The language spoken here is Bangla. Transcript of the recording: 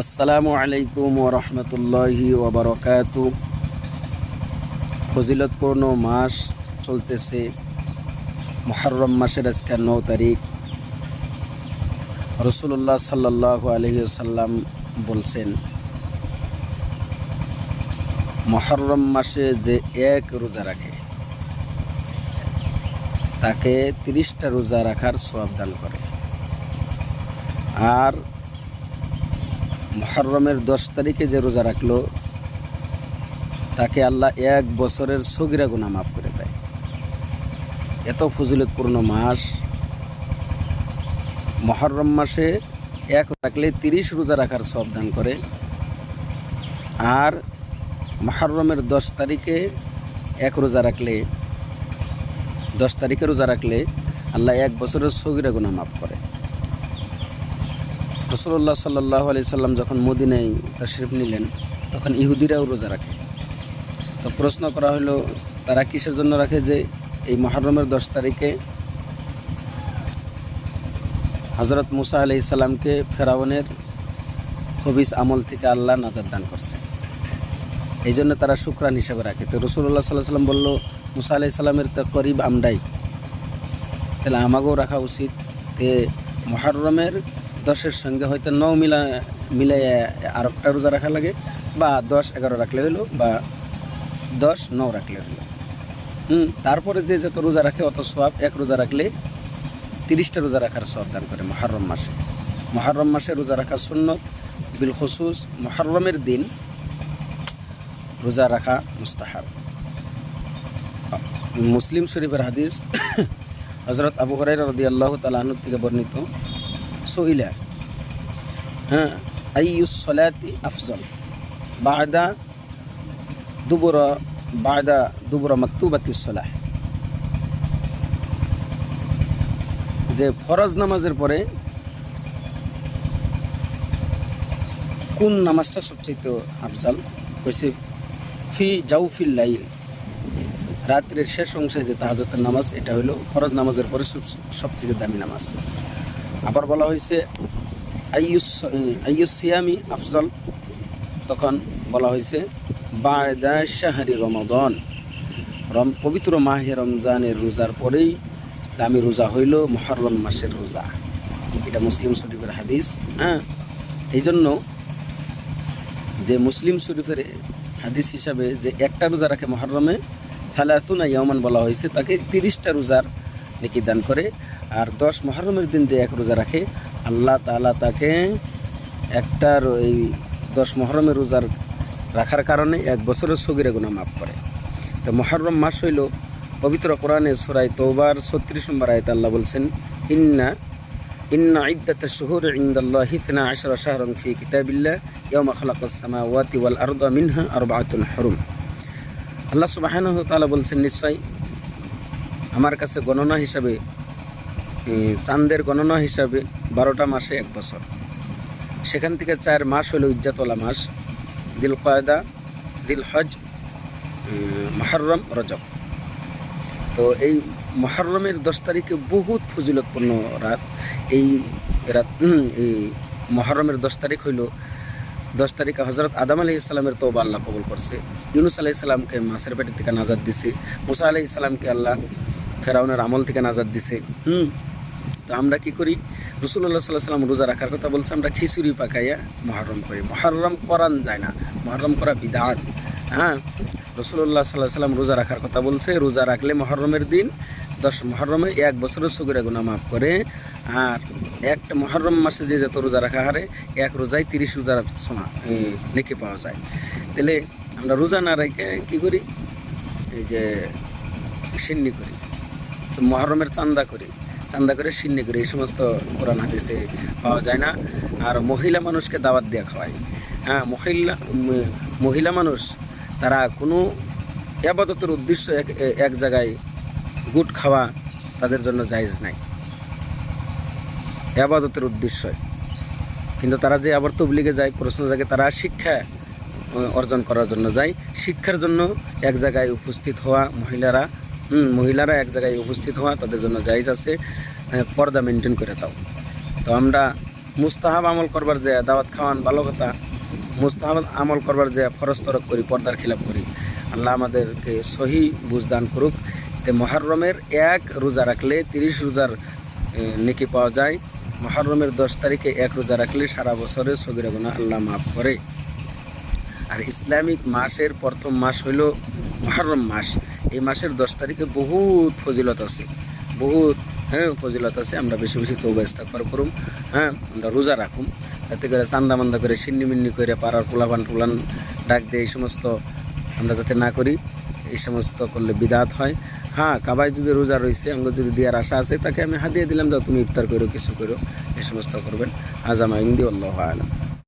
আসসালামু আলাইকুম ওরহমতুল্লাহি ওবরকাত ফজিলতপূর্ণ মাস চলতেছে। মহরম মাসের আজকে ন তারিখ। রসুল্লাহ সাল্লাহ আলহিসাল্লাম বলছেন মহরম মাসে যে এক রোজা রাখে, তাকে তিরিশটা রোজা রাখার সোয়াব দান করে। আর মহরমের দশ তারিখে যে রোজা রাখল, তাকে আল্লাহ এক বছরের সগিরা গুণা মাফ করে দেয়। এত ফজিলতপূর্ণ মাস। মহরম মাসে এক রাখলে তিরিশ রোজা রাখার সব দান করে। আর মহরমের দশ তারিখে এক রোজা রাখলে, দশ তারিখে রোজা রাখলে আল্লাহ এক বছরের সগিরা গুণা মাফ করে। রসুল্লাহ সাল্লাহ আলি সাল্লাম যখন মদিনায় তশরিফ নিলেন, তখন ইহুদিরাও রোজা রাখে। তো প্রশ্ন করা হলো, তারা কিসের জন্য রাখে যে এই মহরমের দশ তারিখে হজরত মুসা আলি ইসাল্লামকে ফেরাউনের হবিস আমল থেকে আল্লাহ নাজার দান করছে। এই জন্য তারা শুক্রান হিসেবে রাখে। তো রসুল্লাহ সাল্লাহ সাল্লাম বলল, মুসা আলি সাল্লামের তো করিব আমরাই। তাহলে আমাকেও রাখা উচিত তে মহরমের দশের সঙ্গে হয়তো নৌ মিলা মিলে আর একটা রোজা রাখা লাগে, বা দশ, এগারো রাখলে হলো বা দশ নৌ রাখলে হলো হুম, তারপরে যে যত রোজা রাখে অত সব এক রোজা রাখলে তিরিশটা রোজা রাখার সব দান করে মহরম মাসে। মহরম মাসে রোজা রাখার সুন্নত বিল খসুস মহরমের দিন রোজা রাখা মুস্তাহাব। মুসলিম শরীফের হাদিস হজরত আবু হরাই রদি আল্লাহ তালাহনুর থেকে বর্ণিত সইলা হ্যাঁ আইয়ুসলাতি আফজল বাদা দুবর বাদা দুবর মাকতুবাতি সলাহ যে ফরজ নামাজের পরে কোন নামাজটা সবচেয়ে আফজাল? কইছে, ফি জাউফিল লাইল। রাত্রের শেষ অংশে যে তাহাজতের নামাজ, এটা হলো ফরজ নামাজের পরে সব- সবচেয়ে দামি নামাজ। আবার বলা হয়েছে, আইয়ুস আইয়ুস সিয়ামি আফজল। তখন বলা হয়েছে, বায়দা শাহরি রমদন। রম, পবিত্র মাহে রমজানের রোজার পরেই দামি রোজা হইল মহরম মাসের রোজা। এটা মুসলিম শরীফের হাদিস হ্যাঁ? এই জন্য যে মুসলিম শরীফের হাদিস হিসাবে যে একটা রোজা রাখে মহরমে সালাতুনা ইয়মান বলা হয়েছে, তাকে তিরিশটা রোজার নেকি দান করে। আর দশ মহরমের দিন যে এক রোজা রাখে, আল্লাহ তাআলা তাকে একটার এই দশ মহরমের রোজার রাখার কারণে এক বছরের সগিরে গুণা মাফ করে। তো মহরম মাস হইল পবিত্র কোরআনে সুরাই তৌবার ছত্রিশ নম্বর আয়ত আল্লাহ বলছেন, ইন্না ইন্না ইদ্দাত শুহুর ইন্দাল্লাহ হিতনা আশরা শাহরং ফি কিতাবিল্লাহ ইয়ামা খালাকাস সামাওয়াতি ওয়াল আরদা মিনহা আরবাআতুন হুরুম। আল্লাহ সুবহানাহু তাআলা বলছেন, নিশ্চয় আমার কাছে গণনা হিসাবে চাঁদের গণনা হিসাবে বারোটা মাসে এক বছর। সেখান থেকে চার মাস হলো ইজ্জাতলা মাস দিল কয়দা দিল হজ মহরম, রজব। তো এই মহরমের দশ তারিখে বহুত ফজিলতপূর্ণ রাত। এই রাত এই মহরমের দশ তারিখ হইল, দশ তারিখে হজরত আদাম আলি ইসলামের তোবা আল্লাহ কবুল করছে। ইউনুস আলাহি ইসলামকে মাছের পেটের থেকে নাজাদ দিছে। মুসা আলাহি ইসলামকে আল্লাহ ফেরাউনের আমল থেকে নাজাদ দিছে। হুম। তো আমরা কি করি? রসুল্লাহ সাল্লাহ সাল্লাম রোজা রাখার কথা বলছে আমরা খিচুড়ি পাকাইয়া মহরম করি। মহরম করান যায় না মহরম করা বিধান হ্যাঁ রসুল্লাহ সাল্লাহ সাল্লাম রোজা রাখার কথা বলছে রোজা রাখলে মহরমের দিন দশ মহরমে এক বছরের সগিরা গুণা মাফ করে। আর একটা মহরম মাসে যে যত রোজা রাখা হারে এক রোজায় তিরিশ রোজার সমা নেকে পাওয়া যায়। তাহলে আমরা রোজা না রেখে কী করি? এই যে সিন্নি করি। মহরমের চান্দা করে চান্দা করে সিন্নি করে, এই সমস্ত কোরআন হাদিসে পাওয়া যায় না। আর মহিলা মানুষকে দাওয়াত দেওয়া খাওয়ায় হ্যাঁ মহিলা মহিলা মানুষ, তারা কোনো আবাদতের উদ্দেশ্য এক এক জায়গায় গুট খাওয়া তাদের জন্য জায়েজ নাই। আবাদতের উদ্দেশ্য। কিন্তু তারা যে আবার তবলিগে যায়, প্রশ্ন জাগে, তারা শিক্ষা অর্জন করার জন্য যায়। শিক্ষার জন্য এক জায়গায় উপস্থিত হওয়া মহিলারা হুম, মহিলারা এক জায়গায় উপস্থিত হওয়া তাদের জন্য জায়জ আছে। পর্দা মেনটেন করে দাও। তো আমরা মুস্তাহাব আমল করবার যে দাওয়াত খাওয়ান ভালো কথা মুস্তাহাব আমল করবার যে ফরজ তরক করি পর্দার খিলাপ করি আল্লাহ আমাদেরকে সহি বুঝদান করুক। তে মহরমের এক রোজা রাখলে তিরিশ রোজার নেকি পাওয়া যায়। মহরমের দশ তারিখে এক রোজা রাখলে সারা বছরে সগিরা গুণা আল্লাহ মাফ করে। আর ইসলামিক মাসের প্রথম মাস হইল মহরম মাস। এই মাসের দশ তারিখে বহুত ফজিলত আছে। বহুত হ্যাঁ ফজিলত আছে। আমরা বেশি বেশি তৌবা ইস্তাকবার করুম হ্যাঁ আমরা রোজা রাখুম। যাতে করে চান্দা মান্দা করে, সিন্নি মিন্নি করে, পাড়ার পোলাপান টুলান ডাক দিয়ে এই সমস্ত আমরা যাতে না করি, এই সমস্ত করলে বিদাত হয়। হ্যাঁ কাবাই যদি রোজা রয়েছে আঙ্গ যদি দেওয়ার আশা আছে, তাকে আমি হাতিয়ে দিলাম যা তুমি ইফতার করো, কিছু করো, এই সমস্ত করবেন। আজ আমার ইন্দি, আল্লাহ আলম।